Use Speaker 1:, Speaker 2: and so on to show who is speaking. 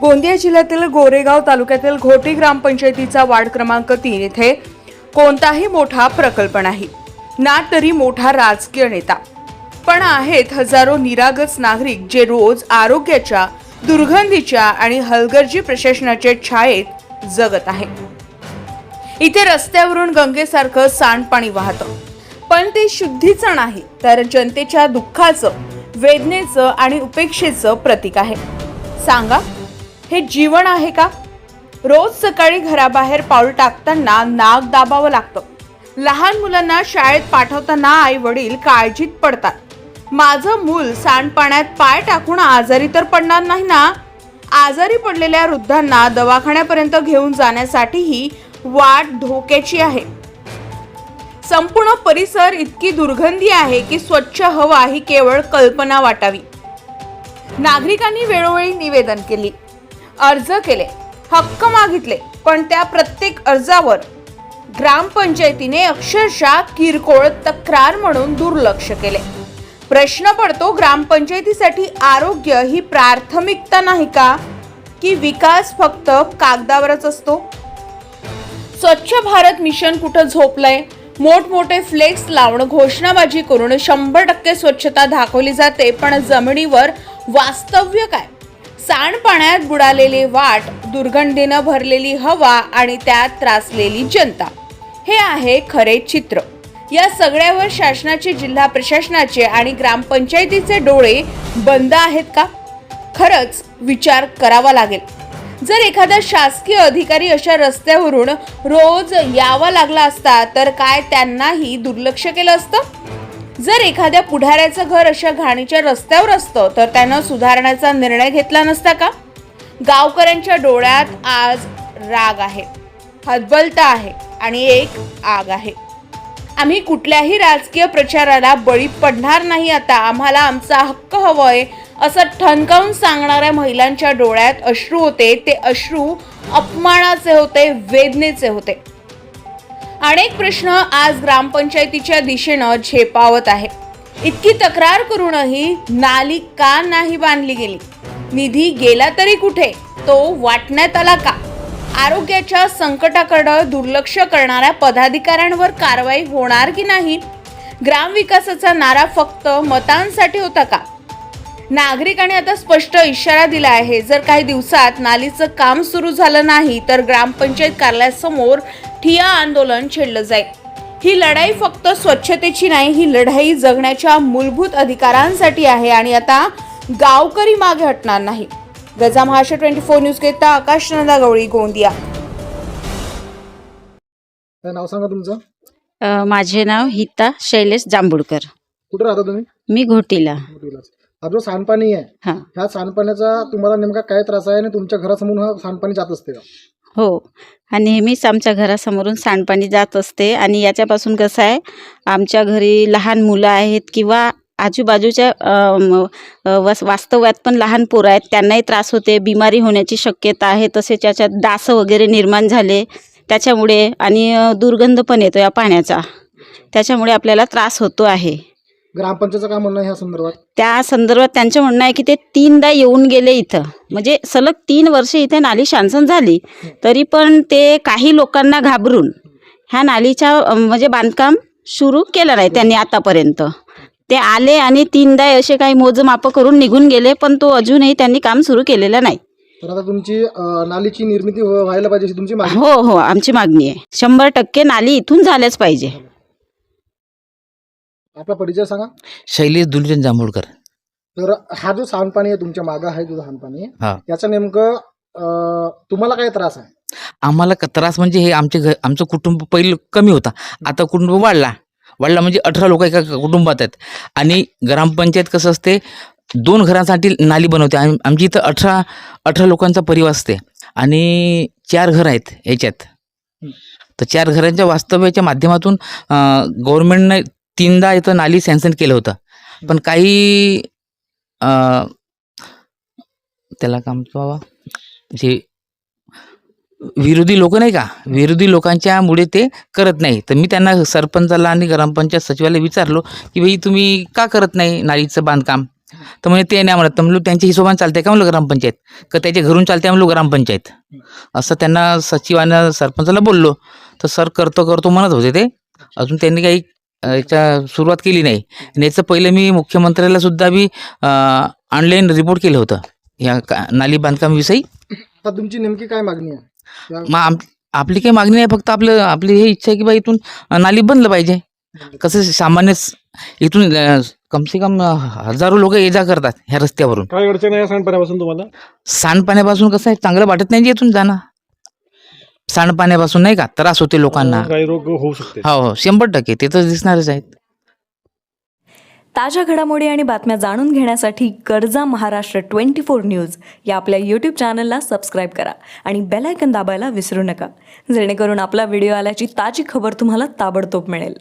Speaker 1: गोंदिया जिल्ह्यातील गोरेगाव तालुक्यातील घोटी ग्रामपंचायतीचा वार्ड क्रमांक तीन येथे कोणताही मोठा प्रकल्प नाही. ना तरी मोठा राजकीय नेता. पण आहेत हजारो निरागस नागरिक जे रोज आरोग्याच्या दुर्गंधीच्या आणि हलगर्जी प्रशासनाच्या छायेत जगत आहेत. इथे रस्त्यावरून गंगेसारखं सांडपाणी वाहतं. पण ते शुद्धीचं नाही तर जनतेच्या दुःखाचं वेदनेचं आणि उपेक्षेचं प्रतीक आहे. सांगा हे जीवन आहे का? रोज सकाळी घराबाहेर पाऊल टाकताना नाक दाबावं लागतं. लहान मुलांना शाळेत पाठवताना आई वडील काळजीत पडतात. माझं मूल सांडपाण्यात पाय टाकून आजारी तर पडणार नाही ना? आजारी पडलेल्या वृद्धांना दवाखान्यापर्यंत घेऊन जाण्यासाठीही वाट धोक्याची आहे. संपूर्ण परिसर इतकी दुर्गंधी आहे की स्वच्छ हवा ही केवळ कल्पना वाटावी. नागरिकांनी वेळोवेळी निवेदन केली. अर्ज केले हक्क मागितले पण त्या प्रत्येक अर्जावर ग्रामपंचायतीने अक्षरशः किरकोळ तक्रार म्हणून दुर्लक्ष केले. प्रश्न पडतो ग्रामपंचायतीसाठी आरोग्य ही प्राथमिकता नाही का? की विकास फक्त कागदावरच असतो? स्वच्छ भारत मिशन कुठं झोपलंय? मोठमोठे फ्लेक्स लावून घोषणाबाजी करून शंभर टक्के स्वच्छता दाखवली जाते पण जमिनीवर वास्तव्य काय? सांडपाण्यात बुडालेली वाट दुर्गंधीनं भरलेली हवा आणि त्यात त्रासलेली जनता. हे आहे खरे चित्र. या सगळ्यावर शासनाचे जिल्हा प्रशासनाचे आणि ग्रामपंचायतीचे डोळे बंद आहेत का? खरंच विचार करावा लागेल. जर एखादा शासकीय अधिकारी अशा रस्त्यावरून रोज यावा लागला असता तर काय त्यांनाही दुर्लक्ष केलं असतं? जर एखाद्या पुढाऱ्याचं घर अशा घाणीच्या रस्त्यावर असतं तर त्यानं सुधारण्याचा निर्णय घेतला नसता का? गावकऱ्यांच्या डोळ्यात आज राग आहे हतबलता आहे आणि एक आग आहे. आम्ही कुठल्याही राजकीय प्रचाराला बळी पडणार नाही आता. आम्हाला आमचा हक्क हवंय असं ठणकावून सांगणाऱ्या महिलांच्या डोळ्यात अश्रू होते. ते अश्रू अपमानाचे होते वेदनेचे होते. अनेक प्रश्न आज ग्रामपंचायतीच्या दिशेनं झेपावत आहे. इतकी तक्रार करूनही नाली का नाही बांधली गेली? निधी गेला तरी कुठे? तो वाटण्यात आला का? आरोग्याच्या संकटाकडं दुर्लक्ष करणाऱ्या पदाधिकाऱ्यांवर कारवाई होणार की नाही? ग्रामविकासाचा नारा फक्त मतांसाठी होता का? नागरिकांनी आता स्पष्ट इशारा दिला आहे. जर काही दिवसात नालीचं काम सुरू झालं नाही तर ग्रामपंचायत कार्यालयासमोर ठिया आंदोलन छेडलं जाईल. ही लढाई फक्त स्वच्छतेची नाही ही लढाई जगण्याच्या मूलभूत अधिकारांसाठी आहे आणि आता गावकरी मागे हटणार नाही. गजा महाराष्ट्र ट्वेंटी फोर न्यूज घेता आकाश नंदा गवळी गोंदिया.
Speaker 2: काय नाव सांगा तुमचं?
Speaker 3: अ, माझे नाव हिता शैलेश जांभुडकर
Speaker 2: कुठे राहता तुम्ही?
Speaker 3: मी घोटीला.
Speaker 2: हा जो सांडपाणी आहे
Speaker 3: हां.
Speaker 2: ह्या सांडपाण्याचा तुम्हाला नेमका काय त्रास आहे आणि तुमच्या घरासमोर हा सांडपाणी जात असते का?
Speaker 3: हो. आणि नेहमीच आमच्या घरासमोरून सांडपाणी जात असते आणि याच्यापासून कसं आहे आमच्या घरी लहान मुलं आहेत किंवा आजूबाजूच्या वस वास्तव्यात पण लहान पोरं आहेत त्यांनाही त्रास होते बिमारी होण्याची शक्यता आहे तसेच याच्यात डास वगैरे निर्माण झाले त्याच्यामुळे आणि दुर्गंध पण येतो या पाण्याचा. त्याच्यामुळे आपल्याला त्रास होतो आहे.
Speaker 2: ग्रामपंचायतचं काय म्हणणं आहे ह्या संदर्भात?
Speaker 3: त्या संदर्भात त्यांचं म्हणणं आहे की ते तीनदा येऊन गेले इथं. म्हणजे सलग तीन वर्ष इथे नाली शांसन झाली तरी पण ते काही लोकांना घाबरून ह्या नालीच्या अं, म्हणजे बांधकाम सुरू केलं नाही त्यांनी आतापर्यंत. ते आले आणि तीनदा असे काही मोजमापं करून निघून गेले पण तो अजूनही त्यांनी काम सुरू केलेलं नाही.
Speaker 2: तर आता तुमची अं, नालीची निर्मिती व्ह- व्हायला पाहिजे अशी तुमची मागणी?
Speaker 3: हो हो आमची मागणी आहे. शंभर टक्के नाली इथून झाल्याच पाहिजे.
Speaker 2: आपला परिचय सांगा.
Speaker 4: शैलेश दुलजन जांभूळकर.
Speaker 2: तर हा जो सांडपाणी आहे तुमच्या मागं आहे जो सांडपाणी
Speaker 4: हा.
Speaker 2: याचा नेमकं अं, तुम्हाला काय त्रास आहे?
Speaker 4: आम्हाला क- त्रास म्हणजे हे आमचे घर आमचं कुटुंब पहिलं कमी होता. आता कुटुंब वाढला. वाढला म्हणजे अठरा लोक एका कुटुंबात आहेत. आणि ग्रामपंचायत कसं असते दोन घरांसाठी नाली बनवते. आम- आमची इथं अठरा अठरा लोकांचा परिवार असते. आणि चार घर आहेत याच्यात. तर चार घरांच्या वास्तव्याच्या माध्यमातून गव्हर्नमेंटने तीनदा इथं नाली सँक्शन केलं होतं. पण काही त्याला काम बाबा? जे विरोधी लोक नाही का? विरोधी लोकांच्या मुळे ते करत नाही. तर मी त्यांना सरपंचाला आणि ग्रामपंचायत सचिवाला विचारलो की भाई तुम्ही का करत नाही नालीचं बांधकाम? तर म्हणजे ते नाही म्हणत म्हणलं त्यांच्या हिशोबाने चालते का? म्हणलं ग्रामपंचायत. का त्याच्या घरून चालते म्हणलं ग्रामपंचायत. असं त्यांना सचिवानं सरपंचाला बोललो. तर सर करतो करतो म्हणत होते ते. अजून त्यांनी काही याच्या सुरुवात केली नाही. आणि याचं पहिलं मी मुख्यमंत्र्याला सुद्धा मी ऑनलाईन रिपोर्ट केलं होतं. या का नाली बांधकामविषयी.
Speaker 2: आता तुमची नेमकी काय मागणी आहे?
Speaker 4: मग आम आपली काही मागणी नाही फक्त आपलं आपली हे इच्छा आहे की बा इथून नाली बनलं पाहिजे. कसं सामान्य इथून अ, कम से कम अ, हजारो लोक ये जा करतात ह्या रस्त्यावरून.
Speaker 5: काय अडचण आहे या सांडपाण्यापासून तुम्हाला?
Speaker 4: सांडपाण्यापासून कसं आहे चांगलं वाटत नाही जे इथून जाणं. सांडपाण्यापासून नाही का त्रास होते लोकांना.
Speaker 5: काही रोग होऊ शकते.
Speaker 4: हो हो शंभर टक्के ते तर दिसणारच आहेत.
Speaker 6: ताज्या घडामोडी आणि बातम्या जाणून घेण्यासाठी गरजा महाराष्ट्र ट्वेंटी फोर न्यूज या आपल्या यूट्यूब चॅनलला सबस्क्राईब करा आणि बेल आयकन दाबायला विसरू नका. जेणेकरून आपला व्हिडिओ आल्याची ताजी खबर तुम्हाला ताबडतोब मिळेल.